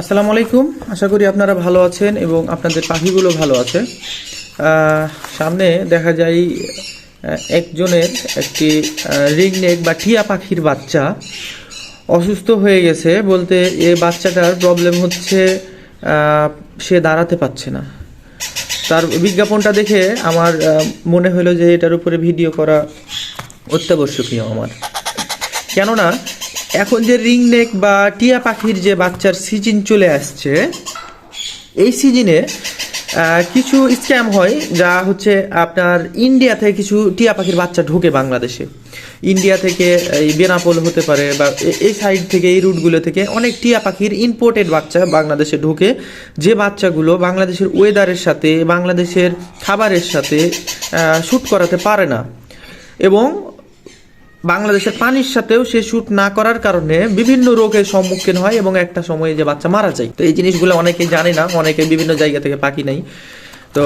আসসালামু আলাইকুম। আশা করি আপনারা ভালো আছেন এবং আপনাদের পাখিগুলো ভালো আছে। সামনে দেখা যায় একজনের একটি রিং নেক বা টিয়া পাখির বাচ্চা অসুস্থ হয়ে গেছে বলতে এ বাচ্চাটার প্রবলেম হচ্ছে সে দাঁড়াতে পারছে না। তার বিজ্ঞাপনটা দেখে আমার মনে হলো যে এটার উপরে ভিডিও করা অত্যাবশ্যকীয় আমার। কেননা এখন যে রিং নেক বা টিয়া পাখির যে বাচ্চার সিজন চলে আসছে, এই সিজনে কিছু স্ক্যাম হয় যা হচ্ছে আপনার ইন্ডিয়া থেকে কিছু টিয়া পাখির বাচ্চা ঢোকে বাংলাদেশে। ইন্ডিয়া থেকে, এই বেনাপোল হতে পারে বা এই সাইড থেকে, এই রুটগুলো থেকে অনেক টিয়া পাখির ইম্পোর্টেড বাচ্চা বাংলাদেশে ঢোকে। যে বাচ্চাগুলো বাংলাদেশের ওয়েদারের সাথে, বাংলাদেশের খাবারের সাথে শ্যুট করাতে পারে না। এবং বাংলাদেশের পানির সাথেও সে শ্যুট না করার কারণে বিভিন্ন রোগের সম্মুখীন হয় এবং একটা সময়ে যে বাচ্চা মারা যায়। তো এই জিনিসগুলো অনেকে জানে না, অনেকে বিভিন্ন জায়গা থেকে পাখি নেই। তো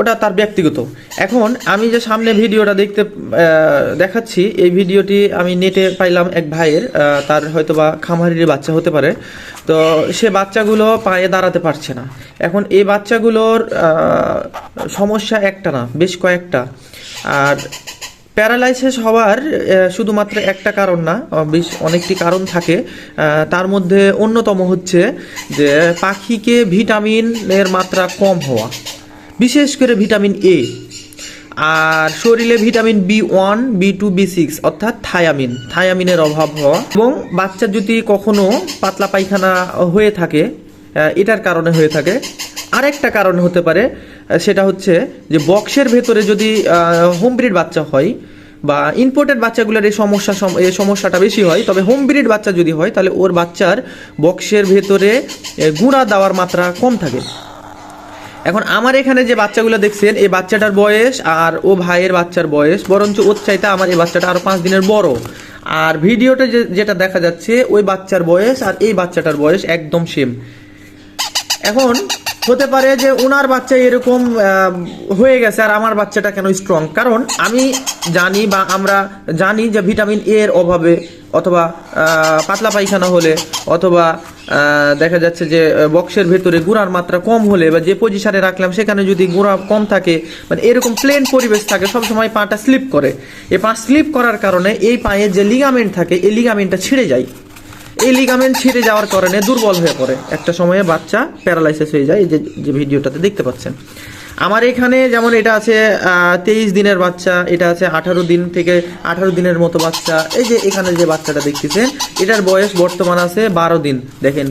ওটা তার ব্যক্তিগত। এখন আমি যে সামনে ভিডিওটা দেখতে দেখাচ্ছি, এই ভিডিওটি আমি নেটে পাইলাম এক ভাইয়ের তার হয়তো বা খামারির বাচ্চা হতে পারে। তো সে বাচ্চাগুলো পায়ে দাঁড়াতে পারছে না। এখন এই বাচ্চাগুলোর সমস্যা একটা না, বেশ কয়েকটা। আর প্যারালাইসিস হওয়ার শুধুমাত্র একটা কারণ না বেশ অনেকটি কারণ থাকে। তার মধ্যে অন্যতম হচ্ছে যে পাখিকে ভিটামিনের মাত্রা কম হওয়া, বিশেষ করে ভিটামিন এ আর শরীরে vitamin B one B two B six অর্থাৎ থায়ামিন, থায়ামিনের অভাব হওয়া। এবং বাচ্চার যদি কখনো পাতলা পায়খানা হয়ে থাকে এটার কারণে হয়ে থাকে। আরেকটা কারণ হতে পারে সেটা হচ্ছে যে বক্সের ভেতরে যদি হোম ব্রিড বাচ্চা হয় বা ইম্পোর্টেড বাচ্চাগুলোর এই সমস্যা সম- এই সমস্যাটা বেশি হয়, তবে হোম ব্রিড বাচ্চা যদি হয়, তাহলে ওর বাচ্চার বক্সের ভেতরে গুঁড়া দেওয়ার মাত্রা কম থাকে। এখন আমার এখানে যে বাচ্চাগুলো দেখছেন, এই বাচ্চাটার বয়স আর ও ভাইয়ের বাচ্চার বয়স, বরঞ্চ ওর চাইতে আমার এই বাচ্চাটা আরও পাঁচ দিনের বড়। আর ভিডিওটা যেটা দেখা যাচ্ছে, ওই বাচ্চার বয়স আর এই বাচ্চাটার বয়স একদম সেম এখন হতে পারে যে ওনার বাচ্চা এরকম হয়ে গেছে আর আমার বাচ্চাটা কেন স্ট্রং কারণ আমি জানি বা আমরা জানি যে ভিটামিন এ এর অভাবে অথবা পাতলা পায়খানা হলে অথবা দেখা যাচ্ছে যে বক্সের ভেতরে গুঁড়ার মাত্রা কম হলে বা যে পজিশনে রাখলাম সেখানে যদি গুঁড়া কম থাকে মানে এরকম প্লেন পরিবেশ থাকে, সবসময় পাটা স্লিপ করে। এই পা স্লিপ করার কারণে এই পায়ে যে লিগামেন্ট থাকে, এই লিগামেন্টটা ছিঁড়ে যায়। এই লিগামেন্ট ছিঁড়ে যাওয়ার কারণে দুর্বল হয়ে পড়ে। একটা সময়ে বাচ্চা প্যারালাইসিস হয়ে যায়, এই যে ভিডিওটাতে দেখতে পাচ্ছেন। আমার এখানে যেমন এটা আছে তেইশ দিনের বাচ্চা, এটা আছে আঠারো দিন থেকে আঠারো দিনের মতো বাচ্চা। এই যে এখানে যে বাচ্চাটা দেখতেছেন, এটার বয়স বর্তমান আছে বারো দিন। দেখেন,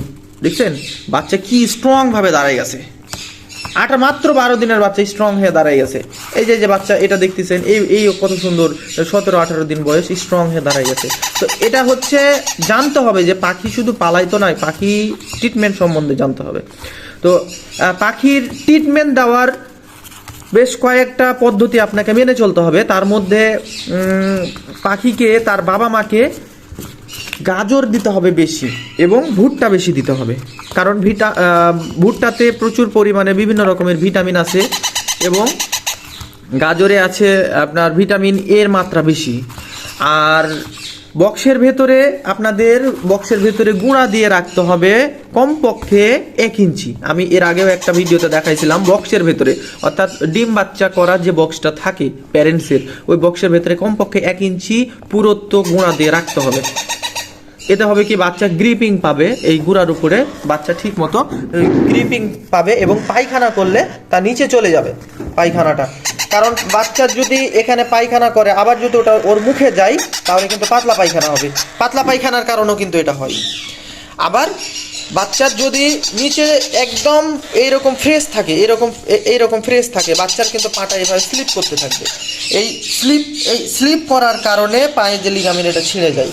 দেখছেন? বাচ্চা কি স্ট্রংভাবে দাঁড়ায় গেছে। আটা মাত্র বারো দিনের বাচ্চা স্ট্রং হয়ে দাঁড়ায় গেছে। এই যে যে বাচ্চা, এটা দেখতেছেন, এই এই কত সুন্দর, সতেরো, আঠারো দিন বয়স স্ট্রং হয়ে দাঁড়ায় গেছে। তো এটা হচ্ছে, জানতে হবে যে পাখি শুধু পালাই তো নয়, পাখি ট্রিটমেন্ট সম্বন্ধে জানতে হবে। তো পাখির ট্রিটমেন্ট দেওয়ার বেশ কয়েকটা পদ্ধতি আপনাকে মেনে চলতে হবে। তার মধ্যে পাখিকে, তার বাবা মাকে গাজর দিতে হবে বেশি এবং ভুট্টা বেশি দিতে হবে। কারণ ভিটা ভুট্টাতে প্রচুর পরিমাণে বিভিন্ন রকমের ভিটামিন আছে এবং গাজরে আছে আপনার ভিটামিন এর মাত্রা বেশি। আর বক্সের ভেতরে আপনাদের বক্সের ভেতরে গুঁড়া দিয়ে রাখতে হবে কমপক্ষে এক ইঞ্চি। আমি এর আগেও একটা ভিডিওতে দেখাইছিলাম বক্সের ভেতরে। অর্থাৎ ডিম বাচ্চা করার যে বক্সটা থাকে প্যারেন্টসের ওই বক্সের ভেতরে কমপক্ষে এক ইঞ্চি পুরত্ব গুঁড়া দিয়ে রাখতে হবে। এতে হবে কি বাচ্চা গ্রিপিং পাবে, এই গুঁড়ার উপরে বাচ্চা ঠিক মতো গ্রিপিং পাবে এবং পায়খানা করলে তা নিচে চলে যাবে পায়খানাটা। কারণ বাচ্চার যদি এখানে পায়খানা করে, আবার যদি ওটা ওর মুখে যায়, তাহলে কিন্তু পাতলা পায়খানা হবে। পাতলা পায়খানার কারণেও কিন্তু এটা হয়। আবার বাচ্চার যদি নিচে একদম এইরকম ফ্রেশ থাকে, এরকম এইরকম ফ্রেশ থাকে, বাচ্চার কিন্তু পাটা এভাবে স্লিপ করতে থাকবে। এই স্লিপ এই স্লিপ করার কারণে পায়ে যে লিগামেন্ট এটা ছিঁড়ে যায়।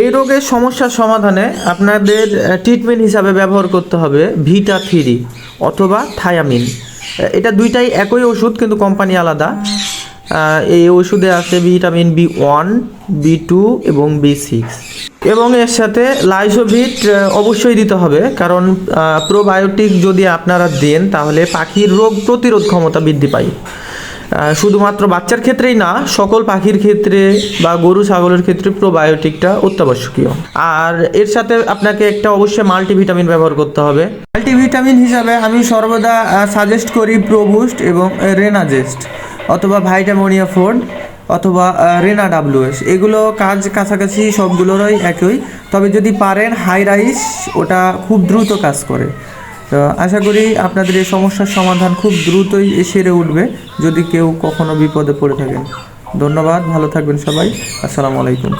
এই রোগের সমস্যার সমাধানে আপনাদের ট্রিটমেন্ট হিসাবে ব্যবহার করতে হবে ভিটা থ্রি অথবা থায়ামিন এটা দুইটাই একই ওষুধ, কিন্তু কোম্পানি আলাদা। এই ওষুধে আছে vitamin B one B two এবং বি সিক্স এবং এর সাথে লাইসোভিট অবশ্যই দিতে হবে, কারণ প্রোবায়োটিক যদি আপনারা দেন, তাহলে পাখির রোগ প্রতিরোধ ক্ষমতা বৃদ্ধি পায়। শুধুমাত্র বাচ্চার ক্ষেত্রেই না, সকল পাখির ক্ষেত্রে বা গরু, ছাগলের ক্ষেত্রে প্রোবায়োটিকটা অত্যাবশ্যকীয়। আর এর সাথে আপনাকে একটা অবশ্যই মাল্টিভিটামিন ব্যবহার করতে হবে। মাল্টিভিটামিন হিসাবে আমি সর্বদা সাজেস্ট করি প্রোবুস্ট এবং রেনাজেস্ট অথবা ভাইটামোনিয়া ফোর্ড অথবা রেনা ডাব্লিউএস এগুলো কাজ কাছাকাছি সবগুলোরই একই। তবে যদি পারেন হাই রাইস ওটা খুব দ্রুত কাজ করে। তো আশা করি আপনাদের এই সমস্যার সমাধান খুব দ্রুতই সেরে উঠবে যদি কেউ কখনো বিপদে পড়ে থাকেন। ধন্যবাদ, ভালো থাকবেন সবাই। আসসালামু আলাইকুম।